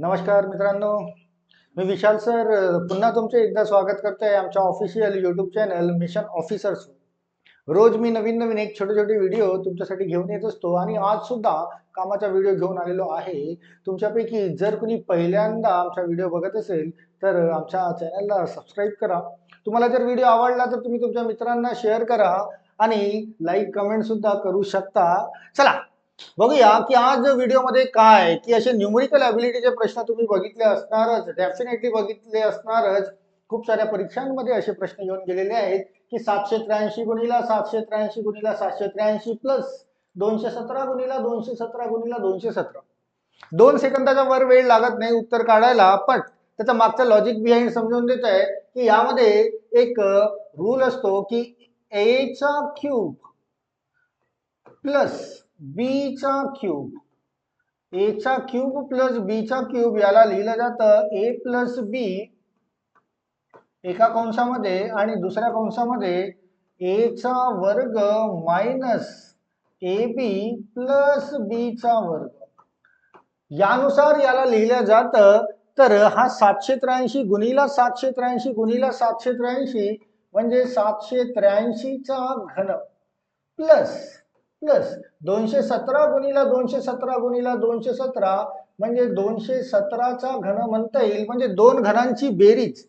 नमस्कार मित्रांनो मी विशाल सर. पुन्हा तुमचे एकदा स्वागत करतोय आमच्या official YouTube channel mission officers रोज मी नवीन नवीन एक छोटे छोटे व्हिडिओ तुमच्यासाठी घेऊन येत असतो आणि आज सुद्धा कामाचा व्हिडिओ घेऊन आलेलो आहे. तुमच्यापैकी जर कुणी पहिल्यांदा आमचा व्हिडिओ बघत असेल तर आमच्या चॅनलला सबस्क्राईब करा. तुम्हाला जर व्हिडिओ आवडला तर तुम्ही तुमच्या मित्रांना शेअर करा आणि लाईक कमेंट सुद्धा करू शकता. चला बघूया की आज व्हिडिओमध्ये काय की असे न्यूमरिकल अबिलिटीचे प्रश्न तुम्ही बघितले असणारच डेफिनेटली बघितले असणारच. खूप साऱ्या परीक्षांमध्ये असे प्रश्न येऊन गेलेले आहेत की सातशे त्र्याऐंशी गुणीला सातशे त्र्याऐंशी गुणीला सातशे त्र्याऐंशी प्लस दोनशे सतरा गुणीला दोनशे सतरा गुणीला दोनशे सतरा. दोन सेकंदाच्या वर वेळ लागत नाही उत्तर काढायला पण त्याचा मागचा लॉजिक बिहाइंड समजून देत आहे की यामध्ये एक रूल असतो की ए क्यूब प्लस बीचा क्यूब ए चा क्यूब प्लस बीचा क्यूब याला लिहिलं जातं ए प्लस बी एका कंसामध्ये आणि दुसऱ्या कंसामध्ये ए चा वर्ग मायनस ए बी प्लस बीचा वर्ग. यानुसार याला लिहिलं जातं तर हा सातशे त्र्याऐंशी गुणीला सातशे त्र्याऐंशी गुणीला सातशे त्र्याऐंशी म्हणजे सातशे त्र्याऐंशीचा घन. प्लस प्लस दोनशे सतरा गुणीला दोनशे सतरा गुणीला दोनशे सतरा म्हणजे दोनशे सतराचा घन म्हणता येईल म्हणजे दोन घनांची बेरीज.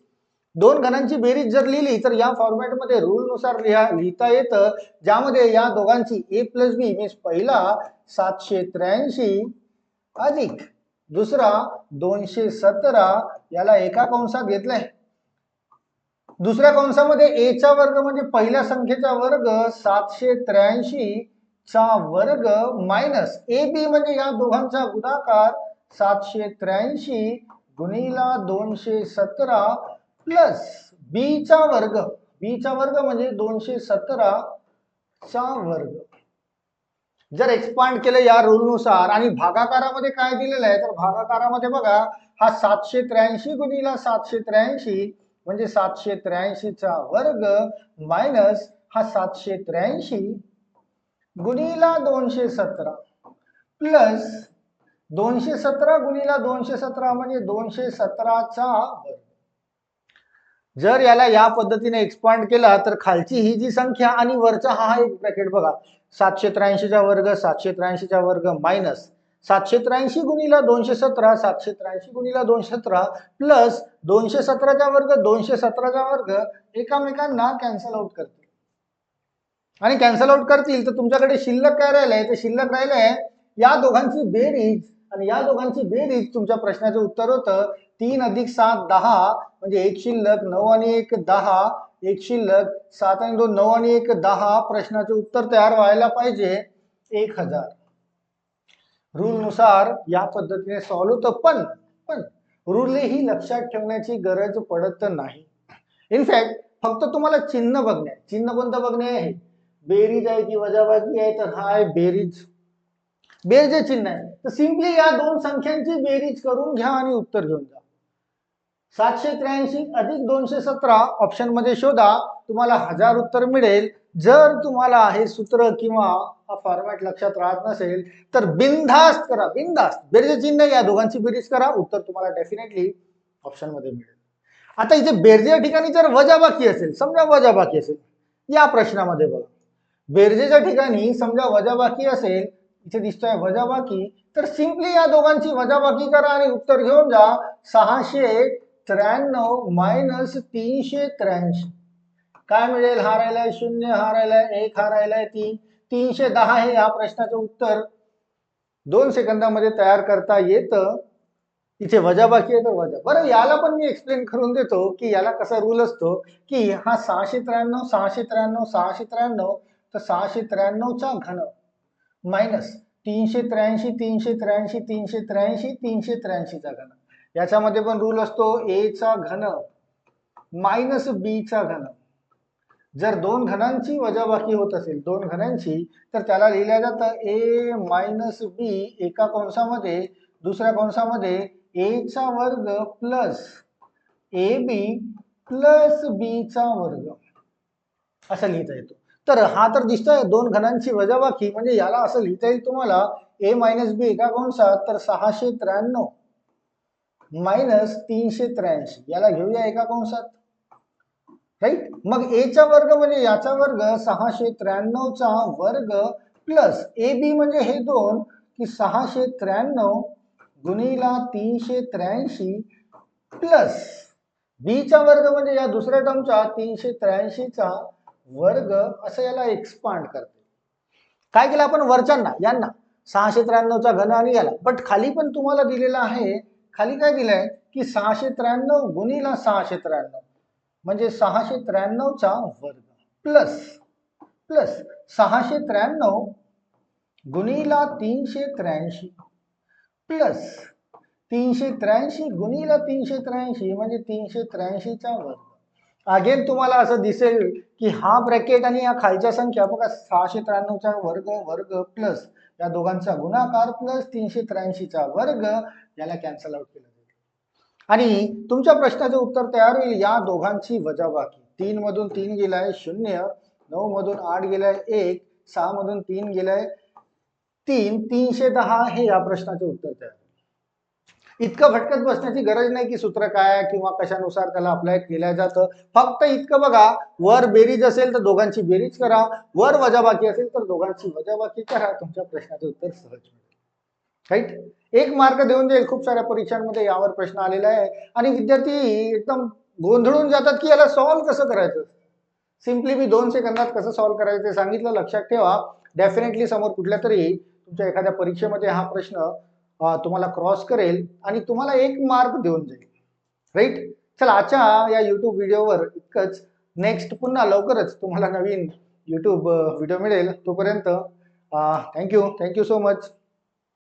दोन घनांची बेरीज जर लिहिली तर या फॉर्मॅटमध्ये रूलनुसार लिहा लिहिता येतं. ज्यामध्ये या दोघांची ए प्लस बी मीन्स पहिला सातशे त्र्याऐंशी अधिक दुसरा दोनशे सतरा याला एका कंसात घेतलंय. दुसऱ्या कंसामध्ये ए चा वर्ग म्हणजे पहिल्या संख्येचा वर्ग सातशे त्र्याऐंशी चा वर्ग मायनस ए बी म्हणजे या दोघांचा गुणाकार सातशे त्र्याऐंशी गुणीला दोनशे सतरा प्लस बी चा वर्ग. बी चा वर्ग म्हणजे दोनशे सतरा चा वर्ग. जर एक्सपांड केलं या रूलनुसार आणि भागाकारामध्ये काय दिलेलं आहे तर भागाकारामध्ये बघा हा सातशे त्र्याऐंशी गुणीला सातशे त्र्याऐंशी म्हणजे सातशे त्र्याऐंशीचा वर्ग मायनस हा सातशे त्र्याऐंशी गुणीला दोनशे सतरा. प्लस दोनशे सतरा गुणीला दोनशे सतरा म्हणजे दोनशे सतराचा वर्ग. जर याला या पद्धतीने एक्सपांड केला तर खालची ही जी संख्या आणि वरचा हा एक ब्रॅकेट बघा. सातशे त्र्याऐंशीचा वर्ग सातशे त्र्याऐंशीचा वर्ग मायनस सातशे त्र्याऐंशी गुणीला दोनशे सतरा सातशे त्र्याऐंशी गुणीला दोनशे सतरा प्लस दोनशे सतराचा वर्ग दोनशे सतराचा वर्ग एकामेकांना कॅन्सल आउट करते. आणि कॅन्सल आउट करतील तर तुमच्याकडे शिल्लक काय राहिलंय? ते शिल्लक राहिलंय या दोघांची बेरीज आणि या दोघांची बेरीज तुमच्या प्रश्नाचं उत्तर होतं तीन अधिक सात दहा म्हणजे एक शिल्लक नऊ आणि एक दहा एक शिल्लक सात आणि दोन नऊ आणि एक दहा प्रश्नाचे उत्तर तयार व्हायला पाहिजे एक हजार. रूलनुसार या पद्धतीने सॉल्व्ह होतं पण पण रूल ही लक्षात ठेवण्याची गरज पडत नाही. इनफॅक्ट फक्त तुम्हाला चिन्ह बघणे चिन्ह कोणतं बघणे आहे? बेरीज आहे की वजाबाकी आहे तर हा आहे बेरीज. बेरजे चिन्ह आहे. तर सिम्पली या दोन संख्यांची बेरीज करून घ्या आणि उत्तर घेऊन जा. सातशे त्र्याऐंशी अधिक दोनशे सतरा ऑप्शनमध्ये शोधा. तुम्हाला हजार उत्तर मिळेल. जर तुम्हाला हे सूत्र किंवा हा फॉर्मॅट लक्षात राहत नसेल तर बिनधास्त करा बिनधास्त. बेरजे चिन्ह या दोघांची बेरीज करा. उत्तर तुम्हाला डेफिनेटली ऑप्शनमध्ये मिळेल. आता इथे बेरजे या ठिकाणी जर वजाबाकी असेल समजा वजाबाकी असेल या प्रश्नामध्ये बघा. बेरजेच्या ठिकाणी समजा वजाबाकी असेल इथे दिसतोय वजाबाकी तर सिम्पली या दोघांची वजाबाकी करा आणि उत्तर घेऊन जा सहाशे त्र्याण्णव मायनस तीनशे त्र्याऐंशी. काय मिळेल? हा राहिलाय शून्य हा राहिलाय एक हा राहिलाय तीन. तीनशे दहा हे या प्रश्नाचं उत्तर. दोन सेकंदामध्ये तयार करता येतं. इथे वजाबाकी आहे तर वजा. बरं याला पण मी एक्सप्लेन करून देतो की याला कसा रूल असतो की हा सहाशे त्र्याण्णव सहाशे त्र्याण्णव सहाशे त्र्याण्णव तर सहाशे त्र्याण्णवचा घन मायनस तीनशे त्र्याऐंशी तीनशे त्र्याऐंशी तीनशे त्र्याऐंशी तीनशे त्र्याऐंशीचा घन. याच्यामध्ये पण रूल असतो एचा घन मायनस बीचा घन. जर दोन घनांची वजाबाकी होत असेल दोन घनांची तर त्याला लिहिल्या जातं ए मायनस बी एका कंसामध्ये दुसऱ्या कंसामध्ये एचा वर्ग प्लस ए बी प्लस बीचा वर्ग. असं लिहिता येतो. तर हा तर दिसतोय दोन घनांची वजाबाकी. म्हणजे याला असं लिहिता येईल तुम्हाला ए मायनस बी एका कंसात तर सहाशे त्र्याण्णव. मायनस तीनशे त्र्याऐंशी. याला घेऊया एका कंसात राईट मग एचा वर्ग म्हणजे याचा वर्ग सहाशे त्र्याण्णवचा वर्ग प्लस ए बी म्हणजे हे दोन की सहाशे त्र्याण्णव गुणीला तीनशे त्र्याऐंशी प्लस बीचा वर्ग म्हणजे या दुसऱ्या टर्मचा तीनशे त्र्याऐंशीचा वर्ग असं याला एक्सपांड करते. काय केलं आपण? वरच्यांना यांना. सहाशे त्र्याण्णवचा घन आणि याला. बट खाली पण तुम्हाला दिलेला आहे खाली काय दिलंय? की सहाशे त्र्याण्णव गुणीला सहाशे त्र्याण्णव. म्हणजे सहाशे त्र्याण्णवचा वर्ग. प्लस प्लस सहाशे त्र्याण्णव गुणीला तीनशे त्र्याऐंशी. प्लस तीनशे त्र्याऐंशी गुणीला तीनशे त्र्याऐंशी म्हणजे तीनशे त्र्याऐंशीचा वर्ग. अगेन तुम्हाला असं दिसेल की हा ब्रॅकेट आणि या खालच्या संख्या बघा सहाशे त्र्याण्णवचा वर्ग वर्ग प्लस या दोघांचा गुणाकार प्लस तीनशे त्र्याऐंशीचा वर्ग याला कॅन्सल आउट केलं जाईल. आणि तुमच्या प्रश्नाचं उत्तर तयार होईल या दोघांची वजाबाकी. तीन मधून तीन गेलाय शून्य नऊ मधून आठ गेलाय एक सहा मधून तीन गेलाय तीन तीनशे दहा हे या प्रश्नाचे उत्तर तयार इतकं भटकत बसण्याची गरज नाही की सूत्र काय किंवा कशानुसार त्याला अप्लाय केलं जातं. फक्त इतकं बघा वर बेरीज असेल तर दोघांची बेरीज करा. वर वजाबाकी असेल तर दोघांची वजाबाकी करा. तुमच्या प्रश्नाचं उत्तर सहज मिळेल. राईट एक मार्क देऊन जाईल. खूप साऱ्या परीक्षांमध्ये यावर प्रश्न आलेला आहे. आणि विद्यार्थी एकदम गोंधळून जातात की याला सॉल्व्ह कसं करायचं? सिम्पली मी दोन सेकंदात कसं सॉल्व्ह करायचं ते सांगितलं. लक्षात ठेवा. डेफिनेटली समोर कुठल्या तरी तुमच्या एखाद्या परीक्षेमध्ये हा प्रश्न तुम्हाला क्रॉस करेल आणि तुम्हाला एक मार्क देऊन जाईल. राईट चला आजच्या या युट्यूब व्हिडिओवर इतकंच. नेक्स्ट पुन्हा लवकरच तुम्हाला नवीन युट्यूब व्हिडिओ मिळेल. तोपर्यंत थँक्यू थँक्यू सो मच